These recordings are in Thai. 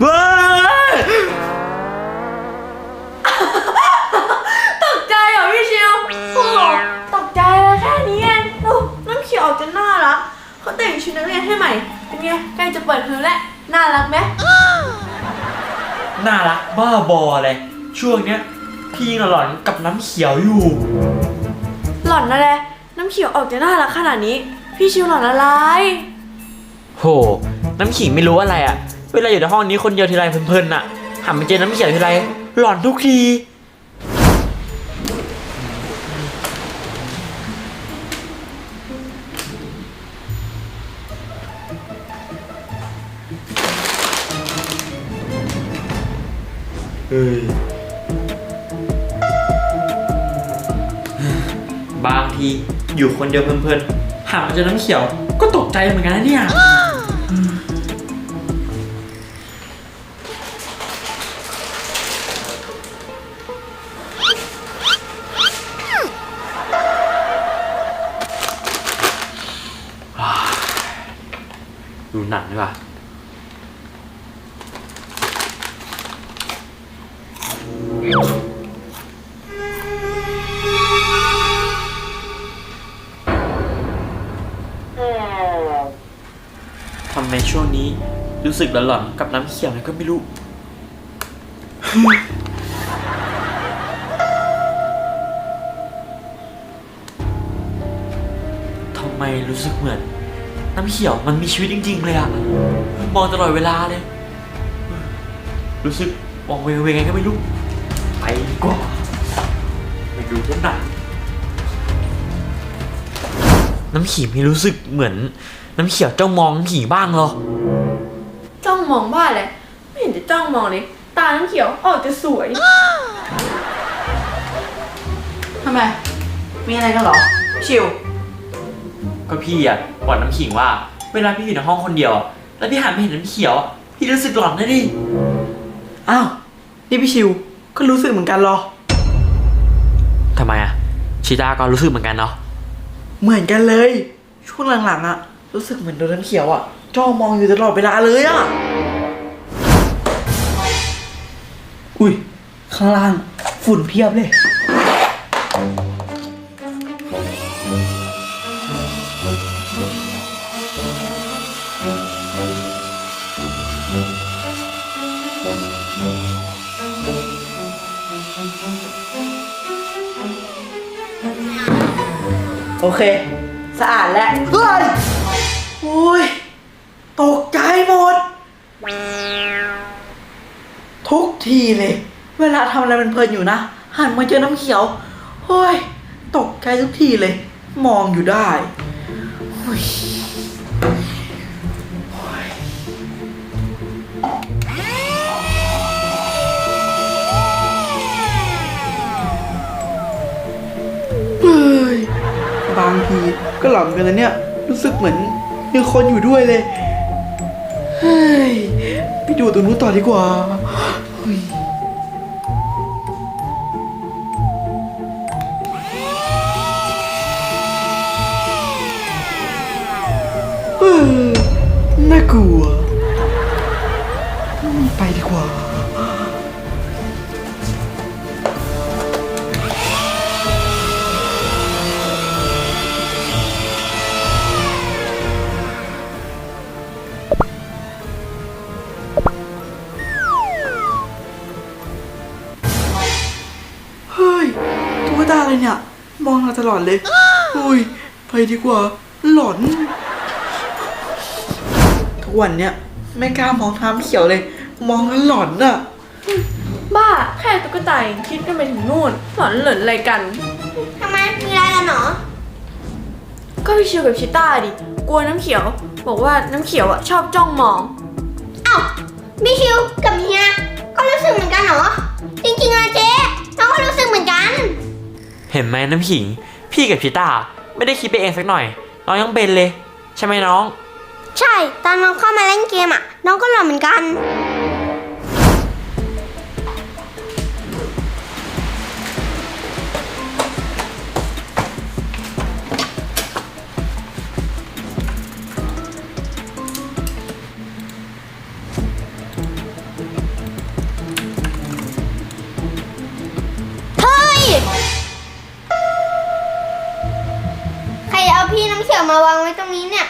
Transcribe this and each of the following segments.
เว้ยตกใจเหรอพี่ชิวโอ้ตกใจเลยแค่นี้เองโอ้น้ำเขียวออกจะน่ารักเขาแต่งชุดนักเรียนให้ใหม่ เป็นไงใกล้จะเปิดเทอมแล้ว น่ารักไหม น่ารักบ้าบอเลย ช่วงเนี้ยพี่หลอนกับน้ำเขียวอยู่ หล่อนนะแหละน้ำเขียวออกจะน่ารักขนาดนี้ พี่ชิวหล่อนอะไร โห น้ำขิงไม่รู้อะไรอะเวลาอยู่ในห้องนี้คนเดียวทีไรเพลินๆอะหันมาเจอน้ำเขียวทีไรหลอนทุกที บางที อยู่คนเดียวเพลินๆหามาเจอน้ำเขียว ก็ตกใจเหมือนกันนะเนี่ยดูหนังดีกว่าทำไม ช่วงนี้ รู้สึกหลอนๆกับน้ำเขียวอะไรก็ไม่รู้ ทำไมรู้สึกเหมือน น้ำเขียวมันมีชีวิตจริง ๆ เลยอะมองตลอดเวลาเลย รู้สึกมองเวงเวงไงก็ไม่รู้ ไปดีกว่าไปดูต้นหนังน้ำขิงไม่รู้สึกเหมือน น้ำเขียวจ้องมองน้ำขิงบ้างเหรอ จ้องมองบ้าเลยไม่เห็นจะจ้องมองเลย ตาน้ำเขียวออกจะสวย ทำไม มีอะไรกันเหรอ ชิว ก็พี่อะบอกน้ำขิงว่า เวลาพี่อยู่ในห้องคนเดียวอะแล้วพี่หันไปเห็นน้ำเขียวอะพี่รู้สึกหลอนนะดิ อ้าว นี่พี่ชิว ก็รู้สึกเหมือนกันเหรอ ทำไมอะชิตาก็รู้สึกเหมือนกันเนาะ เหมือนกันเลย ช่วงหลังๆอะ รู้สึกเหมือนโดนน้ำเขียวอะจ้องมองอยู่ตลอดเวลาเลยอะ อุ้ย ข้างล่างฝุ่นเพียบเลย โอเค สะอาดแล้ว ทุกทีเลย เวลาทำอะไรมันเพลินอยู่นะ หันมาเจอน้ำเขียวโอ้ย ตกใจทุกทีเลย มองอยู่ได้เฮ้ยบางทีก็หลับกันแล้วเนี่ย รู้สึกเหมือนมีคนอยู่ด้วยเลย เฮ้ย ไปดูตรงนู้นต่อดีกว่า น่ากลัว ไปดีกว่า เฮ้ยตุ๊กตาอะไรเนี่ย มองเราตลอดเลย อุ้ย ไปดีกว่า หลอน ทุกวันเนี้ยไม่กล้ามองท้ำเขียวเลย มองแล้วหลอนอะบ้าแค่ตุ๊กตายังคิดกันไปถึงนู่นหล่อนเหลินอะไรกัน ทำไมมีอะไรกันเหรอ ก็พี่ชิวกับชิต้าดิกลัวน้ำเขียว บอกว่าน้ำเขียวอะชอบจ้องมองเอ้าพี่ชิวกับเฮียก็รู้สึกเหมือนกันเหรอ จริงๆนะเจ๊น้องก็รู้สึกเหมือนกัน เห็นไหมน้ำขิง พี่กับชิตาไม่ได้คิดไปเองสักหน่อย น้องยังเป็นเลย ใช่ไหมน้อง ใช่ ตอนน้องเข้ามาเล่นเกมอะ น้องก็หล่อเหมือนกัน เฮ้ย ใครเอาพี่น้ำเขียวมาวางไว้ตรงนี้เนี่ย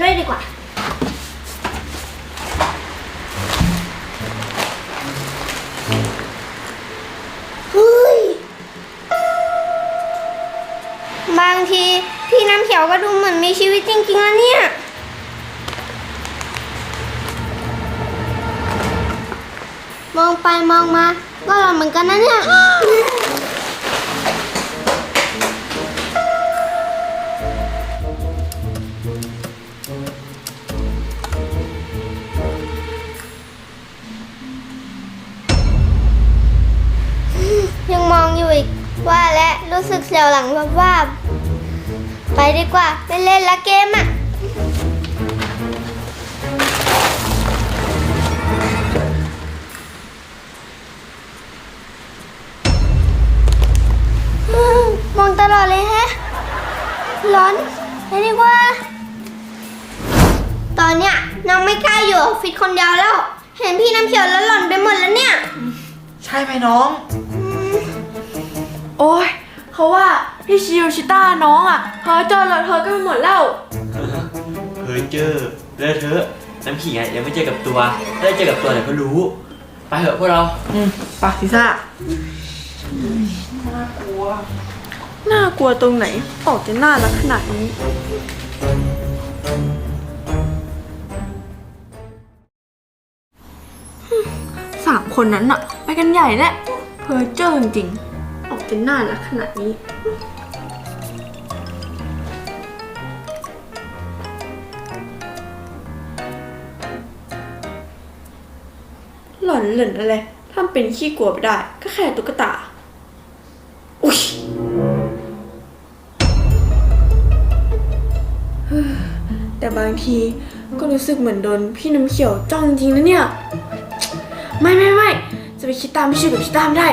ด้วยดีกว่า เฮ้ย บางทีพี่น้ำเขียวก็ดูเหมือนมีชีวิตจริงๆแล้วเนี่ย มองไปมองมา ก็หล่อนเหมือนกันนะเนี่ย ว่าและรู้สึกเสียวหลังแบบว่า ไปดีกว่าไปเล่นละเกมอะมองตลอดเลยแฮะ ร้อนไปดีกว่า ตอนเนี้ยน้องไม่กล้าอยู่ออฟฟิศคนเดียวแล้ว เห็นพี่น้ำเขียวแล้วหล่อนไปหมดแล้วเนี่ย ใช่ไหมน้อง โอ้ยเขาว่าพี่ชิวชิต้าน้องอะเธอเจอแล้วเธอก็ไปหมดแล้ว เฮ้ยเจอเลอะเทอะน้ำขิงอะยังไม่เจอกับตัวถ้าได้เจอกับตัวเดี๋ยวก็รู้ ไปเถอะพวกเราอืมปะพิซซ่าน่ากลัวตรงไหน ออกจะน่ารักขนาดนี้ สามคนนั้นอะไปกันใหญ่แหละเพอเจอจริงๆออ กจะน่ารักขนาดนี้ หล่อนเหลินอะไรทำเป็นขี้กลัวไปได้ ก็แค่ตุ๊กตา อุ๊ยแต่บางทีก็รู้สึกเหมือนโดนพี่น้ำเขียวจ้องจริงนะเนี่ย ไม่ไม่ไม่จะไปคิดตามพี่ชื่อกับคิดตามได้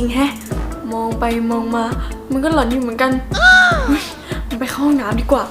ริงแฮะ มองไปมองมา มันก็หลอนอยู่เหมือนกัน มันไปเข้าห้องน้ำดีกว่า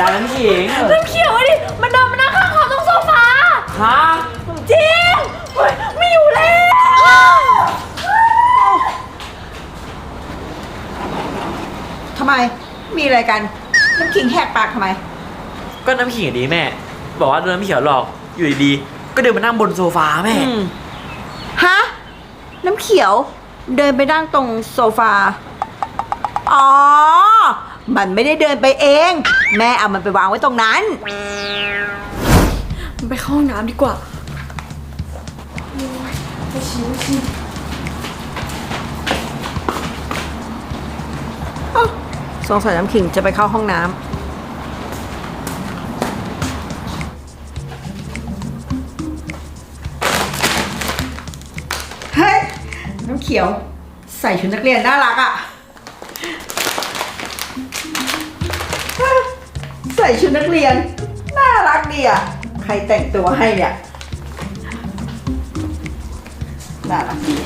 เวลาน้ำขิงน้ำเขียวอะดิ มันเดินมานั่งข้างเขาตรงโซฟา ฮะจริงเฮ้ยไม่อยู่แล้ว ทำไม มีอะไรกัน น้ำขิงแหกปากทำไม ก็น้ำขิงอะดีแม่ บอกว่าโดนน้ำเขียวหลอกอยู่ดีๆก็เดินมานั่งบนโซฟาแม่ฮะ น้ำเขียว เดินไปนั่งตรงโซฟา อ๋อ มันไม่ได้เดินไปเอง แม่เอามันไปวางไว้ตรงนั้นมันไปเข้าห้องน้ำดีกว่าสงสัยน้ำขิงจะไปเข้าห้องน้ำเฮ้ยน้ำเขียว ใส่ชุดนักเรียนน่ารักอะ่ ใส่ชุดนักเรียน น่ารักดีอะ ใครแต่งตัวให้เนี่ย น่ารักดี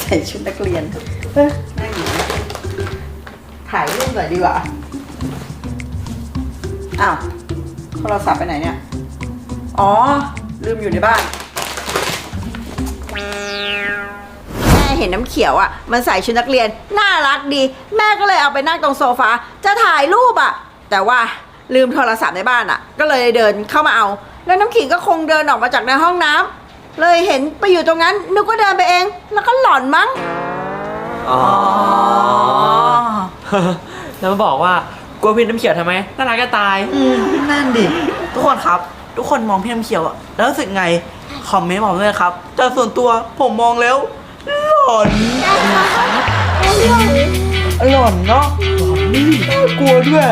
ใส่ชุดนักเรียนเฮ้ยนั่งอยู่นะถ่ายรูปหน่อยดีกว่า อ้าวโทรศัพท์ไปไหนเนี่ย อ๋อ ลืมอยู่ในบ้าน แม่เห็นน้ำเขียวอะ มันใส่ชุดนักเรียน น่ารักดี แม่ก็เลยเอาไปนั่งตรงโซฟา จะถ่ายรูปอะ แต่ว่า ลืมโทรศัพท์ในบ้านอะ ก็เลยเดินเข้ามาเอา แล้วน้ำขิงก็คงเดินออกมาจากในห้องน้ำเลยเห็นไปอยู่ตรงนั้นนึกว่าเดินไปเอง แล้วก็หลอนมั้ง อ๋อ แล้วมาบอกว่ากลัวพี่น้ำเขียวทำไมน่ารักก็ตายอืมนั่นดิ ทุกคนครับ ทุกคนมองพี่น้ำเขียวอะแล้วรู้สึกไง คอมเมนต์บอกด้วยนะครับ แต่ส่วนตัวผมมองแล้วหลอนหลอนเนาะหลอนนี่น่ากลัวด้วย